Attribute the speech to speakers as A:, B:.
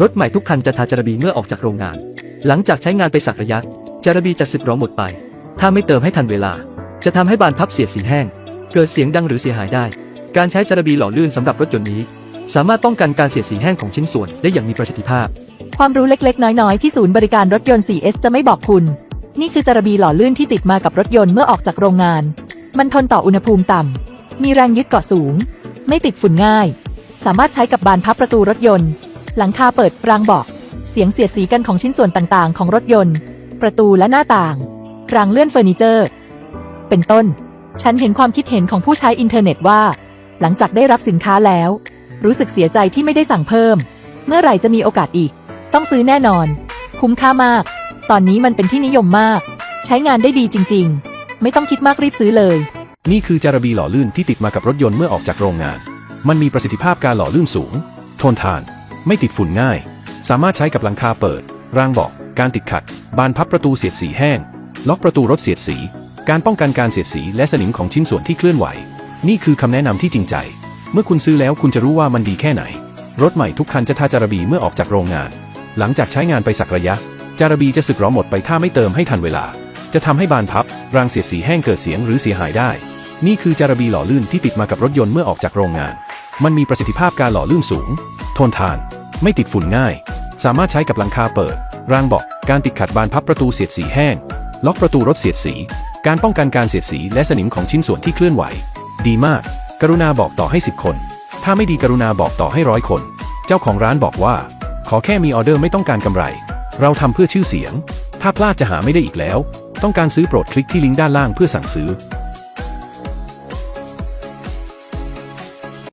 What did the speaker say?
A: รถใหม่ทุกคันจะทาจารบีเมื่อออกจากโรงงาน หลังจากใช้งานไปสักระยะ จารบีจะสึกหรอหมดไป ถ้าไม่เติมให้ทันเวลา จะทำให้บานพับเสียสีแห้ง เกิดเสียงดังหรือเสียหายได้ การใช้จารบีหล่อลื่นสำหรับรถยนต์นี้ สามารถป้องกันการเสียสีแห้งของชิ้นส่วนได้อย่างมีประสิทธิภาพ
B: ความรู้เล็กๆ น้อยๆ ที่ศูนย์บริการรถยนต์ 4S จะไม่บอกคุณ นี่คือจารบีหล่อลื่นที่ติดมากับรถยนต์เมื่อออกจากโรงงาน มันทนต่ออุณหภูมิต่ำมีแรงยึดเกาะสูง ไม่ติดฝุ่นง่าย สามารถใช้กับบานพับประตูรถยนต์ หลังคาเปิดรางบาะเสียงเสียดสีกันของชิ้นส่วนต่างๆ ของรถยนต์ ประตูและหน้าต่าง รางเลื่อนเฟอร์นิเจอร์ เป็นต้น ฉันเห็นความคิดเห็นของผู้ใช้อินเทอร์เน็ตว่า หลังจากได้รับสินค้าแล้ว รู้สึกเสียใจที่ไม่ได้สั่งเพิ่ม เมื่อไหร่จะมีโอกาสอีก ต้องซื้อแน่นอน คุ้มค่ามาก ตอนนี้มันเป็นที่นิยมมาก ใช้งานได้ดีจริง ๆ ไม่ต้องคิดมากรีบซื้อเลย
C: นี่คือจารบีหล่อลื่นที่ติดมากับรถยนต์เมื่อออกจากโรงงาน มันมีประสิทธิภาพการหล่อลื่นสูง ทนทาน ไม่ติดฝุ่นง่าย สามารถใช้กับหลังคาเปิด รางบาะการติดขัด บานพับประตูเสียดสีแห้ง ล็อกประตูรถเสียดสี การป้องกันการเสียดสีและสนิมของชิ้นส่วนที่เคลื่อนไหว นี่คือคำแนะนำที่จริงใจ เมื่อคุณซื้อแล้วคุณจะรู้ว่ามันดีแค่ไหน รถใหม่ทุกคันจะทาจารบีเมื่อออกจากโรงงาน หลังจากใช้งานไปสักระยะ จารบีจะสึกหรอหมดไปถ้าไม่เติมให้ทันเวลา จะทำให้บานพับ รางเสียดสีแห้งเกิดเสียงหรือเสียหายได้ นี่คือจารบีหล่อลื่นที่ติดมากับรถยนต์เมื่อออกจากโรงงาน มันมีประสิทธิภาพการหล่อลื่นสูง ทนทาน ไม่ติดฝุ่นง่าย สามารถใช้กับหลังคาเปิด รางเบาะการติดขัดบานพับประตูเสียดสีแห้ง ล็อกประตูรถเสียดสี การป้องกันการเสียดสีและสนิมของชิ้นส่วนที่เคลื่อนไหว ดีมาก กรุณาบอกต่อให้ 10 คน ถ้าไม่ดีกรุณาบอกต่อให้ร้อยคน เจ้าของร้านบอกว่า ขอแค่มีออเดอร์ไม่ต้องการกำไร เราทำเพื่อชื่อเสียง ถ้าพลาดจะหาไม่ได้อีกแล้ว ต้องการซื้อโปรดคลิกที่ลิงก์ด้านล่างเพื่อสั่งซื้อ